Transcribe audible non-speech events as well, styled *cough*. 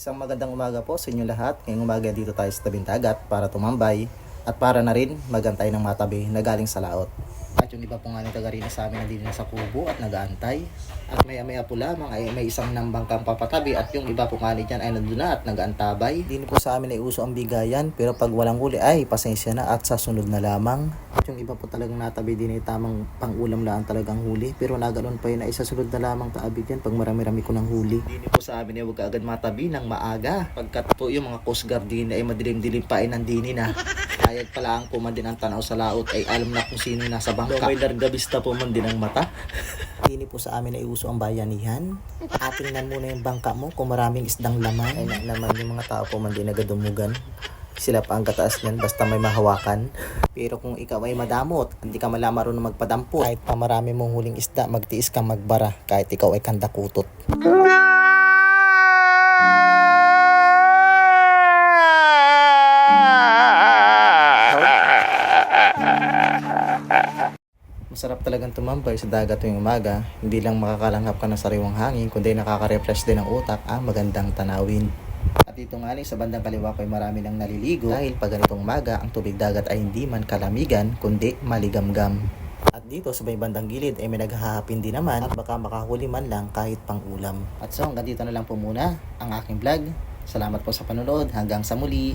Isang magandang umaga po sa inyo lahat. Ngayong umaga dito tayo sa tabing dagat para tumambay at para na rin magantay ng matabi na galing sa laot. At yung iba po nga rin sa amin na din sa kubo at nagaantay. At maya maya po lamang ay may isang nambangkang papatabi at yung iba po nga dyan ay nandun na at nagaantabay. Hindi po sa amin ay uso ang bigayan pero pag walang huli ay pasensya na at sa sunod na lamang. At yung iba po talagang natabi din ay tamang pangulam lang talagang huli pero naganoon pa yun ay sa sunod na lamang taabig yan pag marami-rami ko ng huli. Hindi po sa amin ay huwag agad matabi ng maaga. Pagkat po yung mga coast guard din ay madilim-dilim pa ay nandini na. Kayag pala ang po man din ang tanaw sa laot ay alam na kung sino nasa bangka. May largabista po man din ang mata. *laughs* Hindi po sa amin ay uso ang bayanihan. Atingnan muna yung bangka mo kung maraming isdang laman. Ay na naman yung mga tao po man din nagadumugan. Sila pa ang kataas niyan basta may mahawakan. Pero kung ikaw ay madamot, hindi ka mala marunong magpadampot. Kahit pa marami mong huling isda, magtiis kang magbara. Kahit ikaw ay kandakutot. Masarap talagang tumambay sa dagat tuwing umaga. Hindi lang makakalanghap ka ng sariwang hangin, kundi nakaka-refresh din ng utak ang magandang tanawin. At dito nga sa bandang kaliwa ko ay marami nang naliligo dahil pag ganitong umaga ang tubig dagat ay hindi man kalamigan kundi maligamgam. At dito sa may bandang gilid ay may naghahapin din naman at baka makahuli man lang kahit pang ulam. At so hanggang dito na lang po muna ang aking vlog. Salamat po sa panonood. Hanggang sa muli.